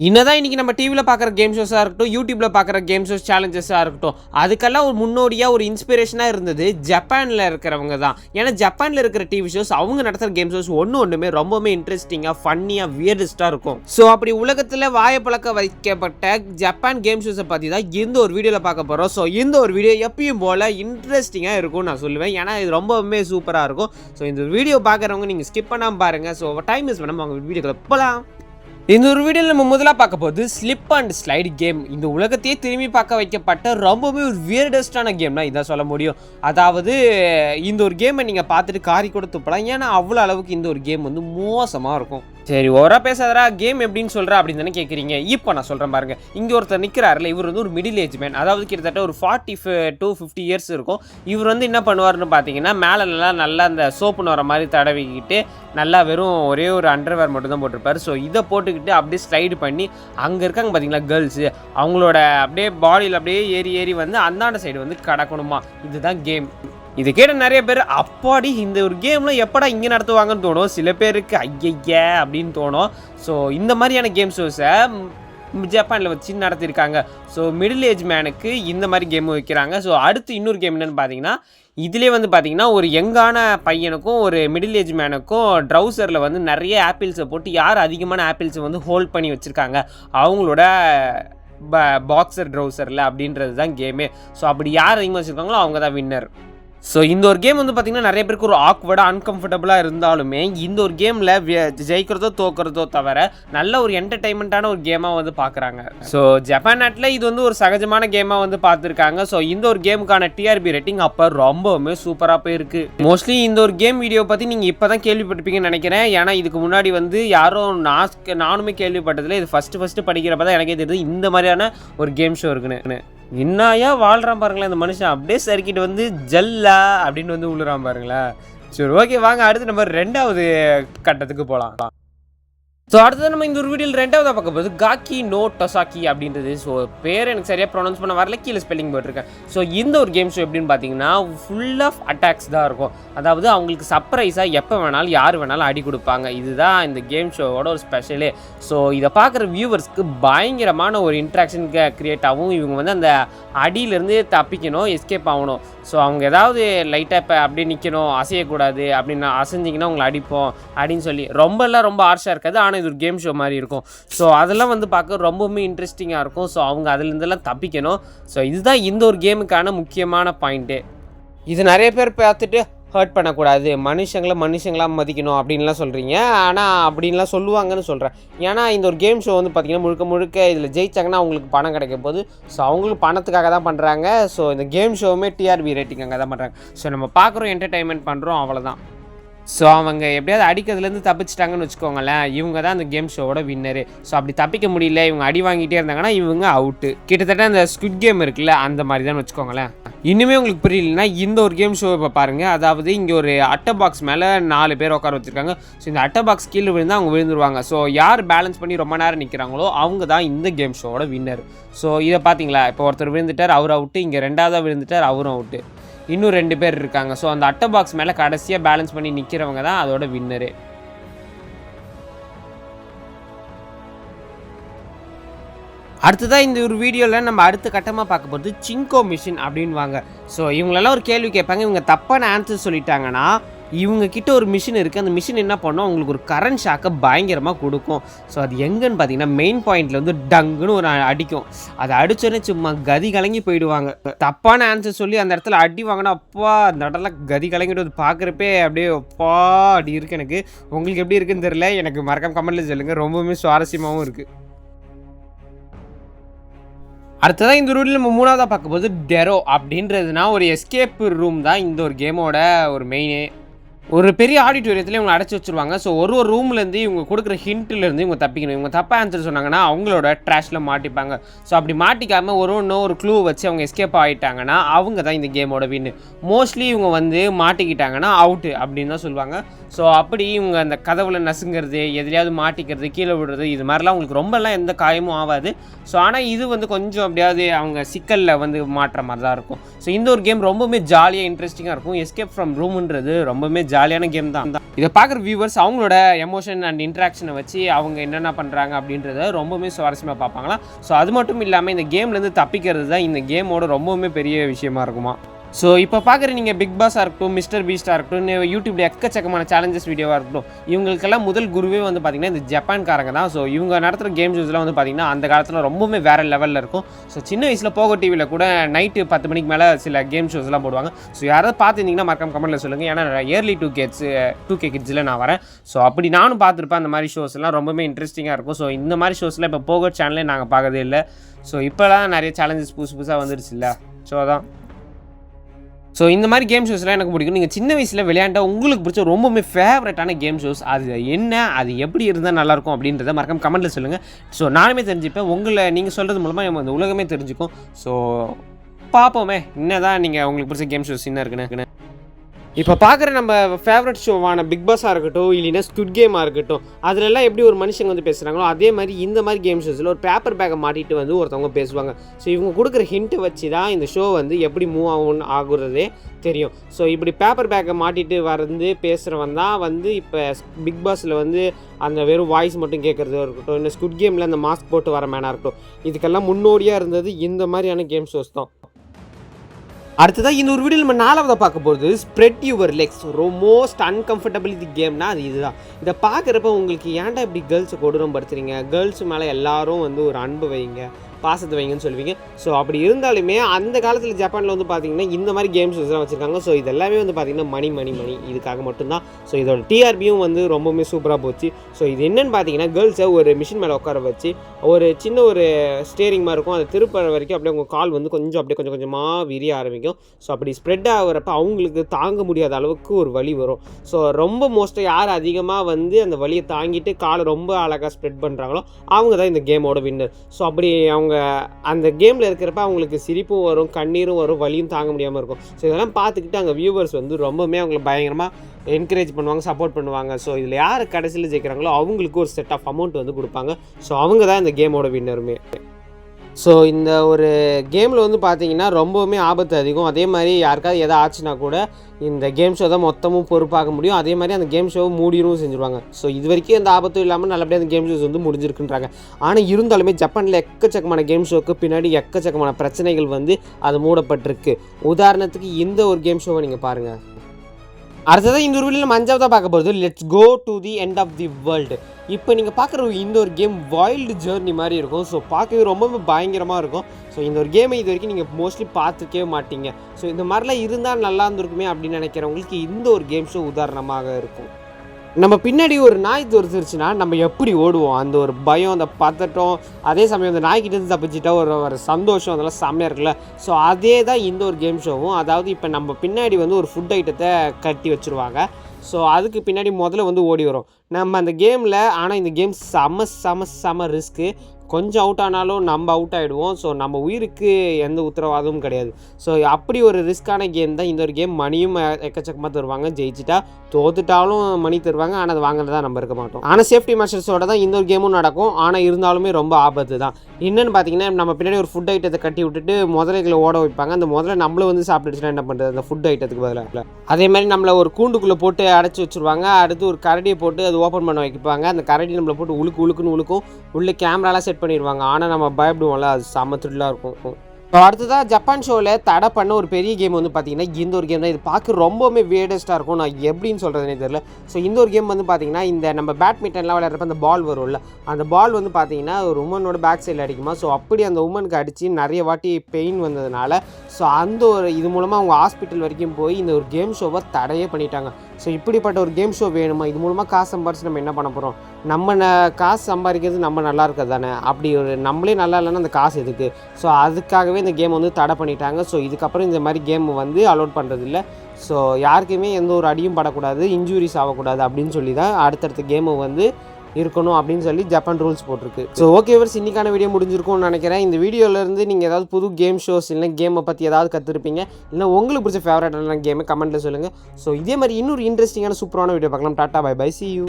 என்னதான் இன்றைக்கி நம்ம டிவியில் பார்க்குற கேம் ஷோஸாக இருக்கட்டும் யூடியூப்பில் பார்க்குற கேம் ஷோஸ் சேலஞ்சஸாக இருக்கட்டும் அதுக்கெல்லாம் ஒரு முன்னோடியாக ஒரு இன்ஸ்பிரேஷனாக இருந்தது ஜப்பானில் இருக்கிறவங்க தான். ஏன்னா ஜப்பானில் இருக்கிற டிவி ஷோஸ் அவங்க நடத்துகிற கேம் ஷோஸ் ஒன்று ஒன்றுமே ரொம்பவுமே இன்ட்ரெஸ்டிங்காக ஃபன்னியாக வியர்டஸ்ட்டாக இருக்கும். ஸோ அப்படி உலகத்தில் வாயை பழக்க வைக்கப்பட்ட ஜப்பான் கேம் ஷோஸை பற்றி தான் இந்த ஒரு வீடியோவில் பார்க்க போகிறோம் ஸோ இந்த ஒரு வீடியோ எப்பயும் போல் இன்ட்ரெஸ்டிங்காக இருக்கும்னு நான் சொல்லுவேன். ஏன்னா இது ரொம்பவுமே சூப்பராக இருக்கும். ஸோ இந்த வீடியோ பார்க்குறவங்க நீங்கள் ஸ்கிப் பண்ணாமல் பாருங்கள் ஸோ டைம் மிஸ் பண்ணாமல் அவங்க வீடியோக்குள்ள போகலாம் இந்த ஒரு வீடியோவில் நம்ம முதலாக பார்க்க போது ஸ்லிப் அண்ட் ஸ்லைடு கேம் இந்த உலகத்தையே திரும்பி பார்க்க வைக்கப்பட்ட ரொம்பவே ஒரு வியர்டஸ்டான கேம்னா இதான் சொல்ல முடியும். அதாவது இந்த ஒரு கேமை நீங்கள் பார்த்துட்டு காரி கூட துப்பலாம் ஏன்னா அவ்வளோ அளவுக்கு இந்த ஒரு கேம் வந்து மோசமாக இருக்கும். சரி ஓவரா பேசாதரா கேம் எப்படின்னு சொல்கிறா அப்படின்னு தானே கேட்குறீங்க இப்போ நான் சொல்கிறேன் பாருங்க. இங்கே ஒருத்தர் நிற்கிறாருல இவர் வந்து ஒரு மிடில் ஏஜ் மேன் அதாவது கிட்டத்தட்ட ஒரு ஃபார்ட்டி டூ ஃபிஃப்டி இயர்ஸ் இருக்கும். இவர் வந்து என்ன பண்ணுவார்னு பார்த்தீங்கன்னா மேலே நல்லா நல்லா அந்த சோப்புன்னு வர மாதிரி தடவிக்கிட்டு நல்லா வெறும் ஒரே ஒரு அண்டர்வேர் மட்டும் தான் போட்டிருப்பார். ஸோ இதை போட்டுக்கிட்டு அப்படியே ஸ்லைடு பண்ணி அங்கே இருக்காங்க பார்த்தீங்களா கேர்ள்ஸு அவங்களோட அப்படியே பாடியில் அப்படியே ஏறி ஏறி வந்து அந்தாண்ட சைடு வந்து கடக்கணுமா? இதுதான் கேம் இது கேட்ட நிறைய பேர் அப்பாடி இந்த ஒரு கேம்லாம் எப்படா இங்கே நடத்துவாங்கன்னு தோணும். சில பேருக்கு ஐயய்ய அப்படின்னு தோணும். ஸோ இந்த மாதிரியான கேம் ஷோஸை ஜப்பானில் வச்சு நடத்தியிருக்காங்க ஸோ மிடில் ஏஜ் மேனுக்கு இந்த மாதிரி கேம் வைக்கிறாங்க. ஸோ அடுத்து இன்னொரு கேம் என்னென்னு பார்த்தீங்கன்னா இதிலே வந்து பார்த்தீங்கன்னா ஒரு யங்கான பையனுக்கும் ஒரு மிடில் ஏஜ் மேனுக்கும் ட்ரௌசரில் வந்து நிறைய ஆப்பிள்ஸை போட்டு யார் அதிகமான ஆப்பிள்ஸை வந்து ஹோல்ட் பண்ணி வச்சுருக்காங்க? அவங்களோட பாக்ஸர் ட்ரௌசரில் அப்படின்றது தான் கேமே ஸோ அப்படி யார் அதிகமாக வச்சுருக்காங்களோ அவங்க தான் வின்னர் ஸோ இந்த ஒரு கேம் வந்து பார்த்திங்கன்னா நிறைய பேருக்கு ஒரு ஆக்வர்டாக அன்கம்ஃபர்டபுளாக இருந்தாலுமே இந்த ஒரு கேமில் ஜெயிக்கிறதோ தோக்கிறதோ தவிர நல்ல ஒரு என்டர்டைன்மெண்ட்டான ஒரு கேமாக வந்து பார்க்குறாங்க ஸோ ஜப்பான் நாட்டில் இது வந்து ஒரு சகஜமான கேமாக வந்து பார்த்துருக்காங்க ஸோ இந்த ஒரு கேமுக்கான டிஆர்பி ரேட்டிங் அப்போ ரொம்பவுமே சூப்பராக போயிருக்கு. மோஸ்ட்லி இந்த ஒரு கேம் வீடியோ பற்றி நீங்கள் இப்போ தான் கேள்விப்பட்டிருப்பீங்கன்னு நினைக்கிறேன். ஏன்னா இதுக்கு முன்னாடி வந்து யாரும் நான் நானுமே கேள்விப்பட்டதில்லை. இது ஃபஸ்ட்டு ஃபஸ்ட்டு படிக்கிறப்ப தான் எனக்கே தெரியுது. இந்த மாதிரியான ஒரு கேம் ஷோ இருக்குன்னு. இன்னாயா வாழ்கிறான் பாருங்களேன் இந்த மனுஷன் அப்படியே சறுக்கிட்டு வந்து ஜல்லா அப்படின்னு வந்து உழுறான் பாருங்களேன். சரி ஓகே வாங்க அடுத்து நம்ம ரெண்டாவது கட்டத்துக்கு போகலாம் ஸோ அடுத்தது நம்ம இந்த ஒரு வீடியோவில் ரெண்டாவது பார்க்க போது காக்கி நோ டொசாக்கி அப்படின்றது. ஸோ பேர் எனக்கு சரியாக ப்ரொனவுன்ஸ் பண்ண வரல கீழே ஸ்பெல்லிங் போட்டிருக்கேன். ஸோ இந்த ஒரு கேம் ஷோ எப்படின்னு பார்த்தீங்கன்னா ஃபுல் ஆஃப் அட்டாக்ஸ் தான் இருக்கும். அதாவது அவங்களுக்கு சர்ப்ரைஸாக எப்போ வேணாலும் யார் வேணாலும் அடி கொடுப்பாங்க. இதுதான் இந்த கேம் ஷோவோட ஒரு ஸ்பெஷலே ஸோ இதை பார்க்குற வியூவர்ஸ்க்கு பயங்கரமான ஒரு இன்ட்ராக்ஷன் க்ரியேட் ஆகும். இவங்க வந்து அந்த அடியிலேருந்து தப்பிக்கணும் எஸ்கேப் ஆகணும். ஸோ அவங்க ஏதாவது லைட்டாக இப்போ அப்படியே நிற்கணும் அசையக்கூடாது. அப்படின்னு அசைஞ்சிங்கன்னா உங்களை அடிப்போம் அப்படின்னு சொல்லி. ரொம்பலாம் ரொம்ப ஆர்ஷாக இருக்காது. ஆனால் இது ஒரு கேம் ஷோ மாதிரி இருக்கும். ஸோ அதெல்லாம் வந்து பார்க்க ரொம்பவுமே இன்ட்ரெஸ்டிங்காக இருக்கும். ஸோ அவங்க அதுலேருந்தெல்லாம் தப்பிக்கணும். ஸோ இதுதான் இந்த ஒரு கேமுக்கான முக்கியமான பாயிண்ட்டு இது நிறைய பேர் பார்த்துட்டு ஹர்ட் பண்ணக்கூடாது. மனுஷங்களை மனுஷங்களாக மதிக்கணும் அப்படின்லாம் சொல்கிறீங்க ஆனால் அப்படின்லாம் சொல்லுவாங்கன்னு சொல்கிறேன் ஏன்னா இந்த ஒரு கேம் ஷோ வந்து பார்த்திங்கன்னா முழுக்க முழுக்க இதில் ஜெயிச்சாங்கன்னா அவங்களுக்கு பணம் கிடைக்க போது ஸோ அவங்களுக்கு பணத்துக்காக தான் பண்ணுறாங்க ஸோ இந்த கேம் ஷோவுமே டிஆர்பி ரேட்டிங்காக தான் பண்ணுறாங்க ஸோ நம்ம பார்க்குறோம் என்டர்டைன்மெண்ட் பண்ணுறோம் அவ்வளோதான் ஸோ அவங்க எப்படியாவது அடிக்கிறதுலேருந்து தப்பிச்சிட்டாங்கன்னு வச்சுக்கோங்களேன் இவங்க தான் அந்த கேம் ஷோவோட வின்னரு ஸோ அப்படி தப்பிக்க முடியல இவங்க அடி வாங்கிட்டே இருந்தாங்கன்னா இவங்க அவுட்டு கிட்டத்தட்ட அந்த ஸ்குட் கேம் இருக்குல்ல அந்த மாதிரி தான் வச்சுக்கோங்களேன். இன்னுமே உங்களுக்கு புரியலனா இந்த ஒரு கேம் ஷோ இப்போ பாருங்கள் அதாவது இங்கே ஒரு அட்டை பாக்ஸ் மேலே நாலு பேர் உட்கார வச்சுருக்காங்க. ஸோ இந்த அட்டை பாக்ஸ் கீழே விழுந்தால் அவங்க விழுந்துருவாங்க. ஸோ யார் பேலன்ஸ் பண்ணி ரொம்ப நேரம் நிற்கிறாங்களோ அவங்க தான் இந்த கேம் ஷோவோட வின்னர் ஸோ இதை பார்த்தீங்களா இப்போ ஒருத்தர் விழுந்துட்டார் அவர் அவுட்டு இங்கே ரெண்டாவதாக விழுந்துட்டார் அவரும் அவுட்டு இன்னும் ரெண்டு பேர் இருக்காங்க. ஸோ அந்த அட்டை பாக்ஸ் மேலே கடைசியாக பேலன்ஸ் பண்ணி நிற்கிறவங்க தான் அதோட வின்னரு அடுத்ததாக இந்த ஒரு வீடியோவில் நம்ம அடுத்த கட்டமாக பார்க்க போகிறது சிங்கோ மிஷின் அப்படின்வாங்க ஸோ இவங்களெல்லாம் ஒரு கேள்வி கேட்பாங்க. இவங்க தப்பான ஆன்சர் சொல்லிட்டாங்கன்னா இவங்க கிட்ட ஒரு மிஷின் இருக்குது அந்த மிஷின் என்ன பண்ணும்? உங்களுக்கு ஒரு கரண்ட் ஷாக்கை பயங்கரமாக கொடுக்கும். ஸோ அது எங்கன்னு பார்த்தீங்கன்னா மெயின் பாயிண்டில் வந்து டங்குன்னு ஒரு அடிக்கும். அதை அடிச்சோடனே சும்மா கதி கலங்கி போயிடுவாங்க. தப்பான ஆன்சர் சொல்லி அந்த இடத்துல அடி வாங்கினா அப்பா அந்த இடத்துல கதி கலங்கிட்டு வந்து பார்க்குறப்பே அப்படியே அப்பா அப்படி இருக்குது எனக்கு. உங்களுக்கு எப்படி இருக்குன்னு தெரியல. எனக்கு மறக்காம கமெண்ட்டில் சொல்லுங்கள் ரொம்பவுமே சுவாரஸ்யமாகவும் இருக்குது அடுத்ததான் இந்த ரூட்டில் நம்ம மூணாவதாக பார்க்கும்போது டெரோ அப்படின்றதுனா ஒரு எஸ்கேப் ரூம் தான் இந்த ஒரு கேமோட ஒரு மெயினே ஒரு பெரிய ஆடிட்டோரியத்தில் இவங்க அடைச்சி வச்சுருவாங்க. ஸோ ஒரு ஒரு ரூம்லேருந்து இவங்க கொடுக்குற ஹிண்ட்லேருந்து இவங்க தப்பிக்கணும். இவங்க தப்பாக ஆன்சர் சொன்னாங்கன்னா அவங்களோட ட்ராஷில் மாட்டிப்பாங்க. ஸோ அப்படி மாட்டிக்காமல் ஒரு ஒன்று ஒரு க்ளூ வச்சு அவங்க எஸ்கேப் ஆகிட்டாங்கன்னா அவங்க தான் இந்த கேமோட வின்னு மோஸ்ட்லி இவங்க வந்து மாட்டிக்கிட்டாங்கன்னா அவுட்டு அப்படின்னு தான் சொல்லுவாங்க. ஸோ அப்படி இவங்க அந்த கதவுல நசுங்கிறது எதுலையாவது மாட்டிக்கிறது கீழே விடுறது இது மாதிரிலாம் உங்களுக்கு ரொம்பலாம் எந்த காயமும் ஆகாது. ஸோ ஆனால் இது வந்து கொஞ்சம் அப்படியாவது அவங்க சிக்கலில் வந்து மாட்டுற மாதிரி தான் இருக்கும். ஸோ இந்த ஒரு கேம் ரொம்பவுமே ஜாலியாக இன்ட்ரெஸ்டிங்காக இருக்கும். எஸ்கேப் ஃப்ரம் ரூம்ன்றது ரொம்பவுமே ஜாலியான கேம் தான். இதை பார்க்குற வியூவர்ஸ் அவங்களோட எமோஷன் அண்ட் இன்ட்ராக்ஷனை வச்சு அவங்க என்னென்ன பண்ணுறாங்க அப்படின்றத ரொம்பவுமே சுவாரஸ்யமாக பார்ப்பாங்களா ஸோ அது மட்டும் இல்லாமல் இந்த கேம்லேருந்து தப்பிக்கிறது தான் இந்த கேமோட ரொம்பவுமே பெரிய விஷயமா இருக்குமா. ஸோ இப்போ பார்க்குற நீங்கள் பிக் பாஸாக இருக்கட்டும் மிஸ்டர் பீஸ்டாக இருக்கட்டும் யூடியூப்ல எக்கச்சக்கமான சேலஞ்சஸ் வீடியோவாக இருக்கட்டும் இவங்களுக்கெல்லாம் முதல் குருவே வந்து பார்த்திங்கன்னா இந்த ஜப்பான்காரங்க தான். ஸோ இவங்க நடத்துகிற கேம் ஷோஸ்லாம் வந்து பார்த்திங்கன்னா அந்த காலத்தில் ரொம்பவுமே வேறு லெவலில் இருக்கும். ஸோ சின்ன வயசில் போகோ டிவியில் கூட நைட்டு பத்து மணிக்கு மேலே சில கேம் ஷோஸ்லாம் போடுவாங்க. ஸோ யாராவது பார்த்துருந்தீங்கன்னா மறக்காம கமெண்ட்டில் சொல்லுங்கள் ஏன்னா early two cats two K கிட்ஸில் நான் வரேன். ஸோ அப்படி நானும் பார்த்துருப்பேன் அந்த மாதிரி ஷோஸ்லாம் ரொம்பவே இன்ட்ரெஸ்டிங்காக இருக்கும். ஸோ இந்த மாதிரி ஷோஸ்லாம் இப்போ போகோ சேனலே நாங்கள் பார்க்கறதே இல்லை. ஸோ இப்போலாம் நிறைய சேலஞ்சஸ் புதுசு புதுசாக வந்துருச்சு இல்லை. ஸோ அதான். ஸோ இந்த மாதிரி கேம் ஷோஸ்லாம் எனக்கு பிடிக்கும். நீங்கள் சின்ன வயசில் விளையாண்டா உங்களுக்கு பிடிச்ச ரொம்பவுமே ஃபேவரட்டான கேம் ஷோஸ் அது என்ன அது எப்படி இருந்தால் நல்லாயிருக்கும் அப்படின்றத மறக்காம கமெண்ட்டில் சொல்லுங்கள் ஸோ நானுமே தெரிஞ்சுப்பேன். உங்களை நீங்கள் சொல்கிறது மூலமாக நம்ம இந்த உலகமே தெரிஞ்சுக்கும். ஸோ பார்ப்போமே. என்னதான் நீங்கள் உங்களுக்கு பிடிச்ச கேம் ஷோஸ் என்ன இருக்குன்னு. இப்போ பார்க்குற நம்ம ஃபேவரட் ஷோவான பிக் பாஸாக இருக்கட்டும் இல்லைன்னா ஸ்குட் கேமாக இருக்கட்டும் அதிலெல்லாம் எப்படி ஒரு மனுஷங்க வந்து பேசுகிறாங்களோ அதே மாதிரி இந்த மாதிரி கேம் ஷோஸில் ஒரு பேப்பர் பேக்கை மாட்டிட்டு வந்து ஒருத்தவங்க பேசுவாங்க. ஸோ இவங்க கொடுக்குற ஹிண்ட்டை வச்சு தான் இந்த ஷோ வந்து எப்படி மூவ் ஆகும்னு ஆகுறதே தெரியும். ஸோ இப்படி பேப்பர் பேக்கை மாட்டிட்டு வந்து பேசுகிறவன் தான் வந்து இப்போ பிக் பாஸில் வந்து அந்த வெறும் வாய்ஸ் மட்டும் கேட்குறதோ இருக்கட்டும் இல்லை ஸ்குட் கேமில் அந்த மாஸ்க் போட்டு வர மேனாக இருக்கட்டும். இதுக்கெல்லாம் முன்னோடியாக இருந்தது இந்த மாதிரியான கேம் ஷோஸ் தான். அடுத்ததாக இந்த ஒரு வீடியோ நம்ம நாலாவதாக பார்க்க போகிறது spread your legs most uncomfortable இது கேம்னா அது இதுதான். இதை பார்க்குறப்ப உங்களுக்கு ஏன்டா இப்படி கேர்ள்ஸை கொடூரம் படுத்துறீங்க கேர்ள்ஸ் மேலே எல்லாரும் வந்து ஒரு அன்பு வைங்க. பாசத்தை வைங்கன்னு சொல்லுவீங்க. ஸோ அப்படி இருந்தாலுமே அந்த காலத்தில் ஜப்பானில் வந்து பார்த்தீங்கன்னா இந்த மாதிரி கேம்ஸ் எல்லாம் வச்சுருக்காங்க. ஸோ இது எல்லாமே வந்து பார்த்தீங்கன்னா மணி மணி மணி. இதுக்காக மட்டும்தான். ஸோ இதோட டிஆர்பியும் வந்து ரொம்பவுமே சூப்பராக போச்சு. ஸோ இது என்னென்னு பார்த்தீங்கன்னா கேர்ள்ஸை ஒரு மிஷின் மேலே உட்கார வச்சு ஒரு சின்ன ஒரு ஸ்டேரிங் மாதிரி இருக்கும். அதை திருப்புற வரைக்கும் அப்படியே உங்கள் கால் வந்து கொஞ்சம் அப்படியே கொஞ்சம் கொஞ்சமாக விரிய ஆரம்பிக்கும். ஸோ அப்படி ஸ்ப்ரெட் ஆகிறப்ப அவங்களுக்கு தாங்க முடியாத அளவுக்கு ஒரு வலி வரும். ஸோ ரொம்ப மோஸ்ட்டாக யார் அதிகமாக வந்து அந்த வலியை தாங்கிட்டு காலை ரொம்ப அழகாக ஸ்ப்ரெட் பண்ணுறாங்களோ அவங்க தான் இந்த கேமோட வின்னர் ஸோ அப்படி அவங்க அந்த கேமில் இருக்கிறப்ப அவங்களுக்கு சிரிப்பும் வரும் கண்ணீரும் வரும் வலியும் தாங்க முடியாமல் இருக்கும். ஸோ இதெல்லாம் பார்த்துக்கிட்டு அங்கே வியூவர்ஸ் வந்து ரொம்பவுமே அவங்கள பயங்கரமாக என்கரேஜ் பண்ணுவாங்க சப்போர்ட் பண்ணுவாங்க. ஸோ இதில் யார் கடைசியில் ஜெயிக்கிறாங்களோ அவங்களுக்கு ஒரு செட் ஆஃப் அமௌண்ட் வந்து கொடுப்பாங்க. ஸோ அவங்க தான் இந்த கேமோட வின்னருமே ஸோ இந்த ஒரு கேமில் வந்து பார்த்தீங்கன்னா ரொம்பவுமே ஆபத்து அதிகம். அதே மாதிரி யாருக்காவது எதாவது ஆச்சுன்னா கூட இந்த கேம் ஷோ தான் மொத்தமும் பொறுப்பாக முடியும். அதே மாதிரி அந்த கேம் ஷோவை மூடிடும் செஞ்சுருவாங்க. ஸோ இது வரைக்கும் எந்த ஆபத்தும் இல்லாமல் நல்லபடியாக அந்த கேம் ஷோஸ் வந்து முடிஞ்சிருக்குன்றாங்க. ஆனால் இருந்தாலுமே ஜப்பானில் எக்கச்சக்கமான கேம் ஷோக்கு பின்னாடி எக்கச்சக்கமான பிரச்சனைகள் வந்து அது மூடப்பட்டிருக்கு. உதாரணத்துக்கு இந்த ஒரு கேம் ஷோவை நீங்கள் பாருங்கள் அடுத்ததாக இந்த ஒரு வீடியோவில் நம்ம தான் பார்க்க போகிறது let's go to the end of the world இப்போ நீங்கள் பார்க்குற இந்த ஒரு கேம் வைல்டு ஜேர்னி மாதிரி இருக்கும். ஸோ பார்க்கவே ரொம்பவே பயங்கரமாக இருக்கும். ஸோ இந்த ஒரு கேமை இது வரைக்கும் நீங்கள் மோஸ்ட்லி பார்த்துக்கவே மாட்டீங்க. ஸோ இந்த மாதிரிலாம் இருந்தால் நல்லா இருந்திருக்குமே அப்படின்னு நினைக்கிறவங்களுக்கு இந்த ஒரு கேம் ஷோ உதாரணமாக இருக்கும். நம்ம பின்னாடி ஒரு நாய் துரத்துருச்சுன்னா நம்ம எப்படி ஓடுவோம்? அந்த ஒரு பயம் அந்த பதட்டம் அதே சமயம் அந்த நாய்கிட்டேருந்து தப்பிச்சிட்டா ஒரு ஒரு சந்தோஷம் அதெல்லாம் செம்மையாக இருக்குல்ல? ஸோ அதே தான் இந்த ஒரு கேம் ஷோவும் அதாவது இப்போ நம்ம பின்னாடி வந்து ஒரு ஃபுட் ஐட்டத்தை கட்டி வச்சுருவாங்க. ஸோ அதுக்கு பின்னாடி முதல்ல வந்து ஓடி வரும். நம்ம அந்த கேமில் ஆனால் இந்த கேம் செம செம செம ரிஸ்க்கு கொஞ்சம் அவுட் ஆனாலும் நம்ம அவுட் ஆகிடுவோம் ஸோ நம்ம உயிருக்கு எந்த உத்தரவாதமும் கிடையாது. ஸோ அப்படி ஒரு ரிஸ்க்கான கேம் தான் இந்த ஒரு கேம் மணியும் எக்கச்சக்கமாக தருவாங்க. ஜெயிச்சிட்டா தோத்துட்டாலும் மணி தருவாங்க. ஆனால் அது தான் நம்ம இருக்க மாட்டோம். ஆனால் சேஃப்டி மெஷர்ஸோட தான் இந்த ஒரு கேமும் நடக்கும். ஆனால் இருந்தாலுமே ரொம்ப ஆபத்து தான். என்னென்னு பார்த்தீங்கன்னா நம்ம பின்னாடி ஒரு ஃபுட் ஐட்டத்தை கட்டி விட்டுட்டு முதலைகளை ஓட வைப்பாங்க. அந்த முதல்ல நம்மளும் வந்து சாப்பிட்டுச்சுன்னா என்ன பண்ணுறது அந்த ஃபுட் ஐட்டத்துக்கு பதிலாக அதே மாதிரி நம்மளை ஒரு கூண்டுக்குள்ளே போட்டு அடைச்சி வச்சுருவாங்க. அடுத்து ஒரு கரடியை போட்டு அது ஓப்பன் பண்ண வைப்பாங்க. அந்த கரடி நம்மளை போட்டு உழுக்கு உழுக்குன்னு உழுக்கும். உள்ளே கேமராலாம் செட் பண்ணிடுவாங்க ஆனால் நம்ம பயப்படுவோம்ல அது செம்ம த்ரில்லாக இருக்கும். இப்போ அடுத்ததாக ஜப்பான் ஷோவில் தடை பண்ண ஒரு பெரிய கேம் வந்து பார்த்தீங்கன்னா இந்த ஒரு கேம் தான். இது பார்க்க ரொம்பவுமே வியடஸ்ட்டாக இருக்கும். நான் எப்படின்னு சொல்கிறதுனே தெரியல. ஸோ இந்த ஒரு கேம் வந்து பார்த்தீங்கன்னா இந்த நம்ம பேட்மிண்டன்லாம் விளையாடுறப்ப அந்த பால் வரும்ல அந்த பால் வந்து பார்த்தீங்கன்னா ஒரு உமனோட பேக் சைடில் அடிக்குமா? ஸோ அப்படி அந்த உமனுக்கு அடித்து நிறைய வாட்டி பெயின் வந்ததுனால ஸோ அந்த ஒரு இது மூலமாக அவங்க ஹாஸ்பிட்டல் வரைக்கும் போய் இந்த ஒரு கேம் ஷோவை தடையே பண்ணிட்டாங்க. ஸோ இப்படிப்பட்ட ஒரு கேம் ஷோ வேணுமா? இது மூலமாக காசு சம்பாரிச்சு நம்ம என்ன பண்ண போகிறோம் நம்ம ந காசு சம்பாதிக்கிறது நம்ம நல்லா இருக்கிறது தானே? அப்படி ஒரு நம்மளே நல்லா இல்லைன்னா அந்த காசு எதுக்கு? ஸோ அதுக்காகவே இந்த கேம் வந்து தடை பண்ணிட்டாங்க. ஸோ இதுக்கப்புறம் இந்த மாதிரி கேம் வந்து அலோட் பண்ணுறது இல்லை ஸோ யாருக்குமே எந்த ஒரு அடியும் படக்கூடாது இன்ஜூரிஸ் ஆகக்கூடாது அப்படின்னு சொல்லி தான் அடுத்தடுத்த கேமை வந்து இருக்கணும் அப்படின்னு சொல்லி ஜப்பான் ரூல்ஸ் போட்டிருக்கு. ஸோ ஓகே வர்ஸ் இன்னைக்கான வீடியோ முடிஞ்சிருக்கும்னு நினைக்கிறேன். இந்த வீடியோலேருந்து நீங்கள் ஏதாவது புது கேம் ஷோஸ் இல்லை கேமை பற்றி ஏதாவது கற்றுருப்பீங்க இல்லை உங்களுக்கு பிடிச்ச ஃபேவரட்டான கேமை கமெண்ட்டில் சொல்லுங்கள் ஸோ இதே மாதிரி இன்னொரு இன்ட்ரெஸ்டிங்கான சூப்பரான வீடியோ பார்க்கலாம். Tata bye bye see you